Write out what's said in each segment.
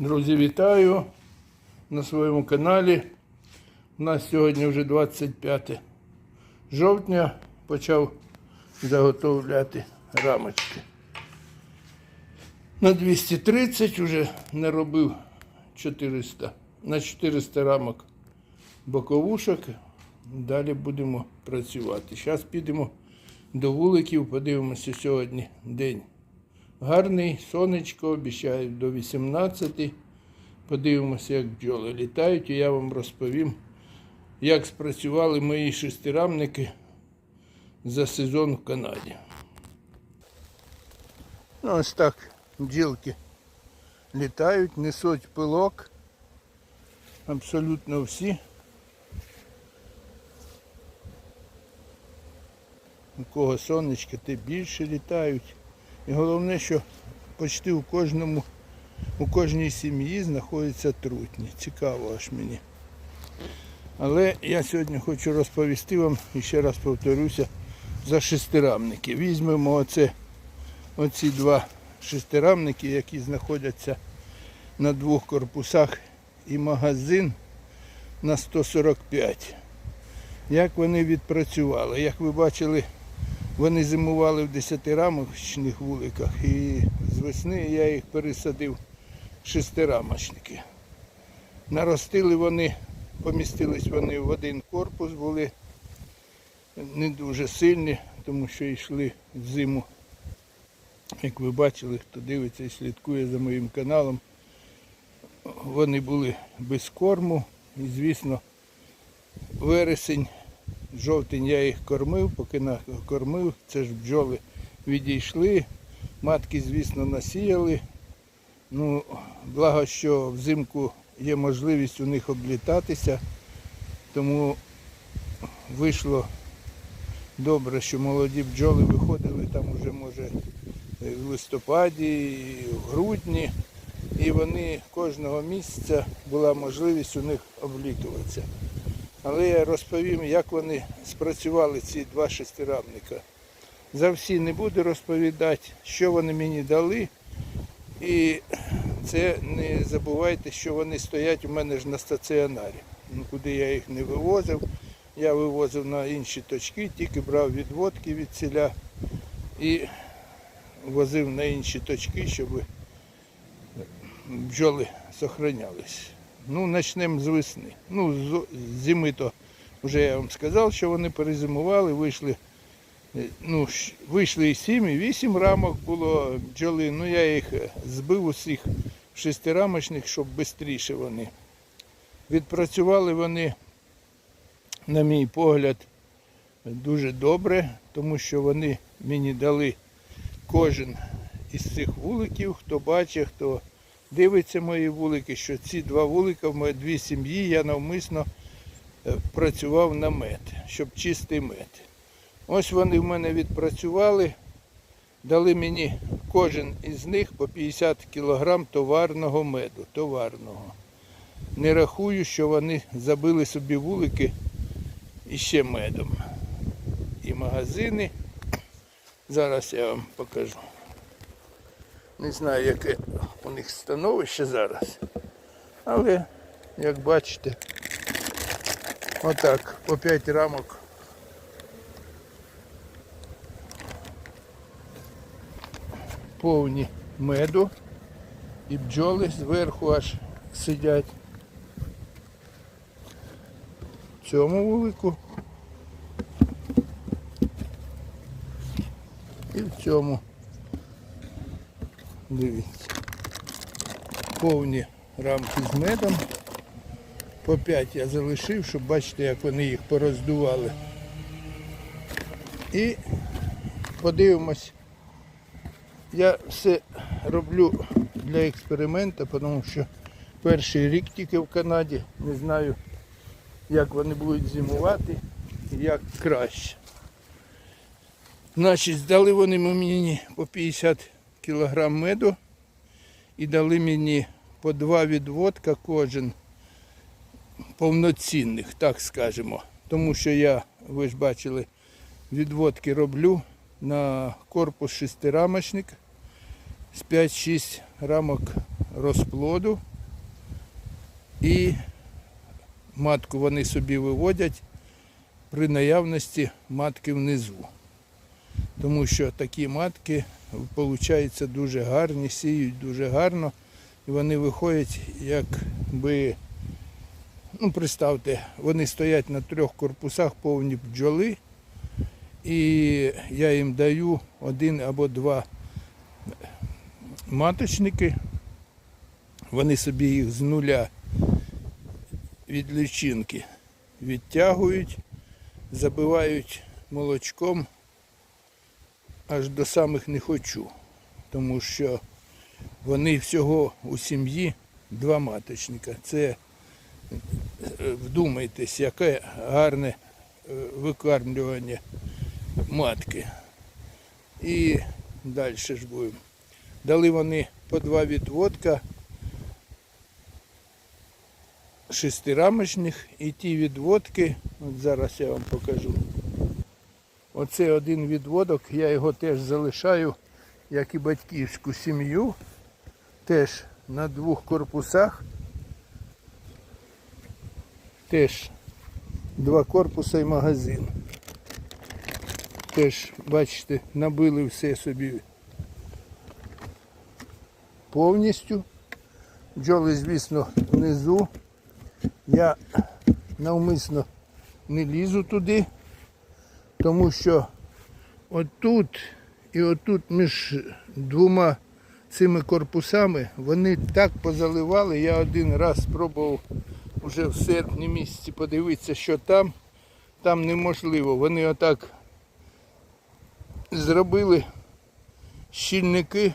Друзі, вітаю на своєму каналі. У нас сьогодні вже 25 жовтня. Почав заготовляти рамочки. На 230 вже наробив 400, на 400 рамок боковушок. Далі будемо працювати. Зараз підемо до вуликів, подивимося сьогодні день. Гарний, сонечко, обіцяють до 18. Подивимося, як бджоли літають, і я вам розповім, як спрацювали мої шестирамники за сезон в Канаді. Ну, ось так бджілки літають, несуть пилок. Абсолютно всі. У кого сонечко, те більше літають. І головне, що почти у кожному, у кожній сім'ї знаходяться трутні. Цікаво аж мені. Але я сьогодні хочу розповісти вам, і ще раз повторюся, за шестирамники. Візьмемо оце, оці два шестирамники, які знаходяться на двох корпусах і магазин на 145. Як вони відпрацювали? Як ви бачили, вони зимували в 10-рамочних вуликах і з весни я їх пересадив в шестирамочники. Наростили вони, помістились вони в один корпус, були не дуже сильні, тому що йшли в зиму. Як ви бачили, хто дивиться і слідкує за моїм каналом, вони були без корму і, звісно, вересень жовтень я їх кормив, поки накормив, це ж бджоли відійшли. Матки, звісно, насіяли. Ну, благо, що взимку є можливість у них облітатися, тому вийшло добре, що молоді бджоли виходили там уже, може, в листопаді, в грудні, і вони кожного місяця була можливість у них облітуватися. Але я розповім, як вони спрацювали ці два шестирамника. За всі не буду розповідати, що вони мені дали. І це не забувайте, що вони стоять у мене ж на стаціонарі. Ну, Куди я їх не вивозив. Я вивозив на інші точки, тільки брав відводки від ціля і возив на інші точки, щоб бджоли зберігалися. Ну, почнемо з весни. Ну, з зими то вже я вам сказав, що вони перезимували, вийшли. е, Ну, вийшли і 7, і 8 рамок було бджоли. Ну я їх е, збив усіх в шестирамочних, щоб швидше вони. Відпрацювали вони, на мій погляд, дуже добре, тому що вони мені дали кожен із цих вуликів, хто бачить, хто дивиться мої вулики, що ці два вулика в дві сім'ї я навмисно е, працював на мед, щоб чистий мед. Ось вони в мене відпрацювали, дали мені кожен із них по 50 кг товарного меду. Товарного. Не рахую, що вони забили собі вулики іще медом. І магазини. Зараз я вам покажу. Не знаю, яке у них становище зараз. Але, як бачите, отак, по 5 рамок. Повні меду і бджоли зверху аж сидять. В цьому вулику. І в цьому. Дивіться. Повні рамки з медом. По 5 я залишив, щоб бачити, як вони їх пороздували. І подивимось. Я все роблю для експерименту, тому що перший рік тільки в Канаді. Не знаю, як вони будуть зимувати і як краще. Значить, здали вони мені по 50 кг меду і дали мені по два відводка кожен повноцінних, так скажемо. Тому що я, ви ж бачили, відводки роблю на корпус шестирамочник з 5-6 рамок розплоду І матку вони собі виводять при наявності матки внизу. Тому що такі матки получаються дуже гарні, сіють дуже гарно. І вони виходять, якби, ну, представте, вони стоять на трьох корпусах повні бджоли. І я їм даю один або два маточники. Вони собі їх з нуля від личинки відтягують, забивають молочком аж до самих не хочу, тому що вони всього у сім'ї два маточника. Це е, вдумайтесь, яке гарне е, викармлювання матки. І далі ж будемо. Дали вони по два відводка шестирамочних і ті відводки, от зараз я вам покажу. Оце один відводок, я його теж залишаю, як і батьківську сім'ю. Теж на двох корпусах. Теж два корпуса і магазин. Теж, бачите, набили все собі повністю. Бджоли, звісно, внизу. Я навмисно не лізу туди, тому що отут і отут між двома цими корпусами вони так позаливали. Я один раз спробував вже в серпні місяці подивитися, що там. Там неможливо. Вони отак зробили щільники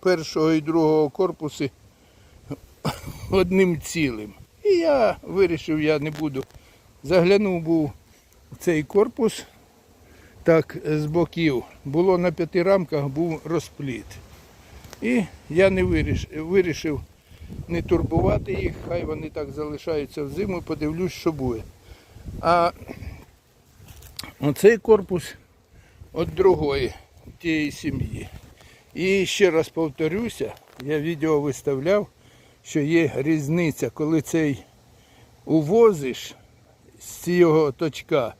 першого і другого корпуси одним цілим. І я вирішив, я не буду. Заглянув був в цей корпус, так з боків. Було на п'яти рамках, був розпліт. І я не вирішив, вирішив не турбувати їх, хай вони так залишаються в зиму, подивлюсь, що буде. А оцей корпус від другої тієї сім'ї. І ще раз повторюся, я відео виставляв, що є різниця, коли цей увозиш з цього точка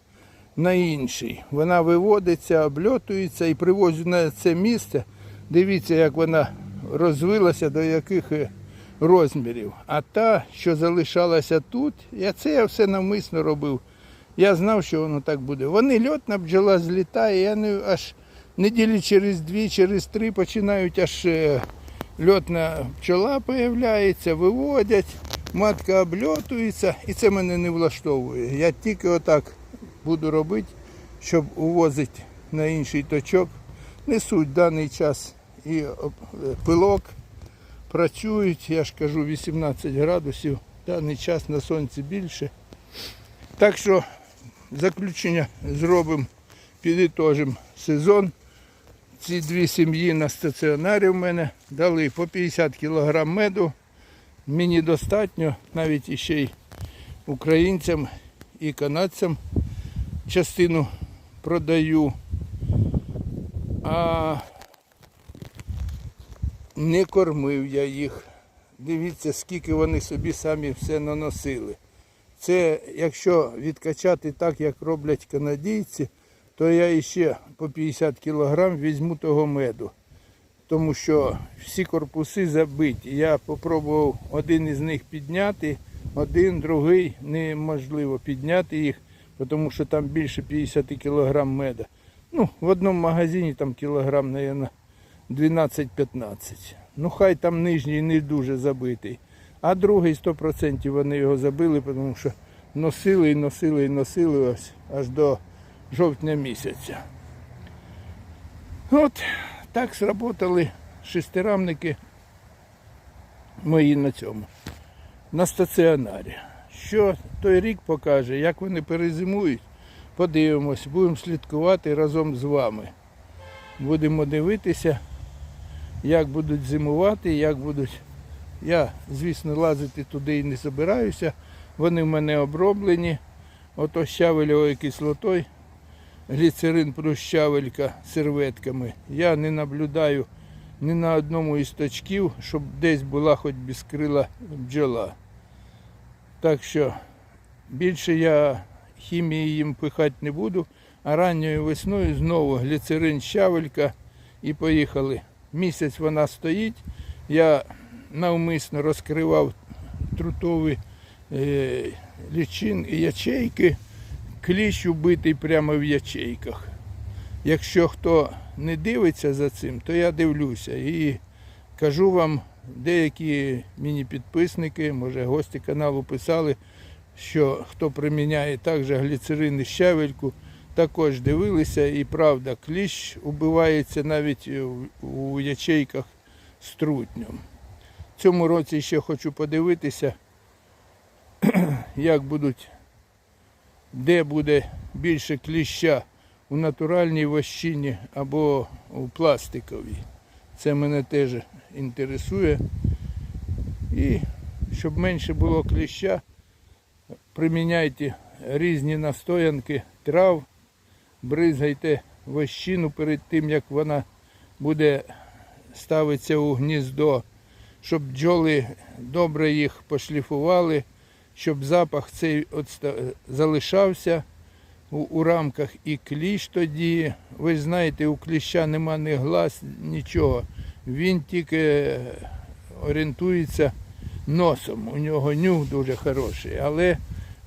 на інший. Вона виводиться, обльотується і привозю на це місце. Дивіться, як вона розвилася до яких е, розмірів. А та, що залишалася тут, я це я все навмисно робив. Я знав, що воно так буде. Вони льотна бджола злітає, я не аж неділі через дві, через три починають аж е, льотна пчола появляється, виводять, матка обльотується, і це мене не влаштовує. Я тільки отак буду робити, щоб увозити на інший точок. Несуть даний час і пилок, працюють, я ж кажу, 18 градусів, даний час на сонці більше. Так що заключення зробимо, підітожимо сезон. Ці дві сім'ї на стаціонарі в мене дали по 50 кг меду. Мені достатньо, навіть іще й українцям і канадцям частину продаю. А не кормив я їх. Дивіться, скільки вони собі самі все наносили. Це якщо відкачати так, як роблять канадійці, то я іще по 50 кг візьму того меду. Тому що всі корпуси забиті. Я спробував один із них підняти, один, другий неможливо підняти їх, тому що там більше 50 кг меда. Ну, в одному магазині там кілограм, мабуть, 12-15. Ну хай там нижній не дуже забитий. А другий 100% вони його забили, тому що носили і носили і носили ось аж до жовтня місяця. От так сработали шестирамники мої на цьому. На стаціонарі. Що той рік покаже, як вони перезимують, подивимось, будемо слідкувати разом з вами. Будемо дивитися, як будуть зимувати, як будуть. Я, звісно, лазити туди і не збираюся. Вони в мене оброблені. Ото щавельовою кислотою, гліцерин плюс серветками. Я не наблюдаю ні на одному із точків, щоб десь була хоч безкрила бджола. Так що більше я хімії їм пихати не буду, а ранньою весною знову гліцерин, щавелька і поїхали. Місяць вона стоїть. Я навмисно розкривав трутові е, лічин і ячейки, кліщ убитий прямо в ячейках. Якщо хто не дивиться за цим, то я дивлюся і кажу вам, деякі міні-підписники, може гості каналу писали, що хто приміняє також гліцерин і щавельку, також дивилися, і правда, кліщ убивається навіть у- ячейках з трутнем. В цьому році ще хочу подивитися, як будуть, де буде більше кліща у натуральній вощині або у пластиковій. Це мене теж інтересує. І щоб менше було кліща, приміняйте різні настоянки трав, бризгайте вощину перед тим, як вона буде ставитися у гніздо, щоб бджоли добре їх пошліфували, щоб запах цей залишався у, у рамках і кліщ тоді. Ви знаєте, у кліща нема ні глаз, нічого. Він тільки е, орієнтується носом. У нього нюх дуже хороший. Але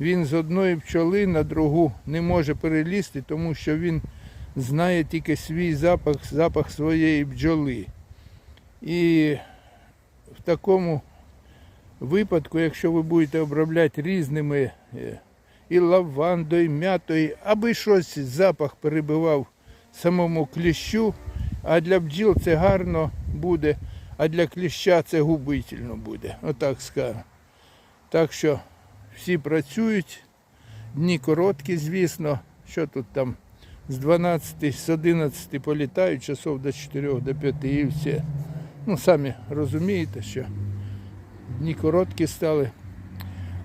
він з одної пчоли на другу не може перелізти, тому що він знає тільки свій запах, запах своєї бджоли. І в такому випадку, якщо ви будете обробляти різними е, і лавандою, і м'ятою, аби щось запах перебивав самому кліщу, а для бджіл це гарно буде, а для кліща це губительно буде. Отак скажу. Так що всі працюють, дні короткі, звісно. Що тут там з 12, з 11 політають, часов до 4, до 5 і все. Ну, самі розумієте, що дні короткі стали.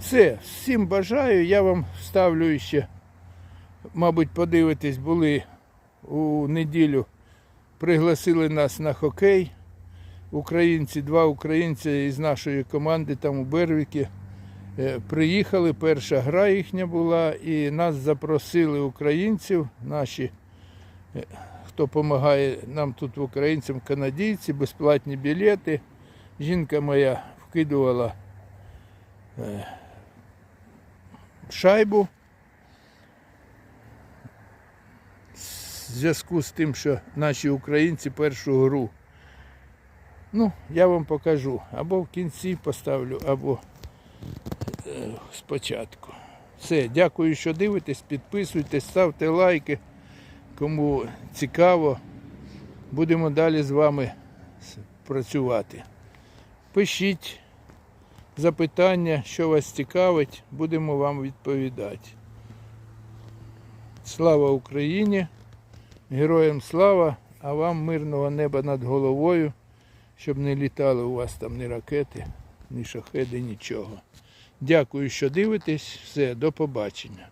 Все, всім бажаю. Я вам ставлю ще, мабуть, подивитись, були у неділю, пригласили нас на хокей. Українці, два українці із нашої команди там у Бервіки. Е, Приїхали, перша гра їхня була, і нас запросили українців, наші, е, хто допомагає нам тут українцям, канадійці, безплатні білети. Жінка моя вкидувала е, шайбу. В зв'язку з тим, що наші українці першу гру. Ну, я вам покажу. Або в кінці поставлю, або е, спочатку. Все, дякую, що дивитесь, підписуйтесь, ставте лайки. Кому цікаво, будемо далі з вами працювати. Пишіть запитання, що вас цікавить, будемо вам відповідати. Слава Україні! Героям слава, а вам мирного неба над головою, щоб не літали у вас там ні ракети, ні шахеди, нічого. Дякую, що дивитесь. Все, до побачення.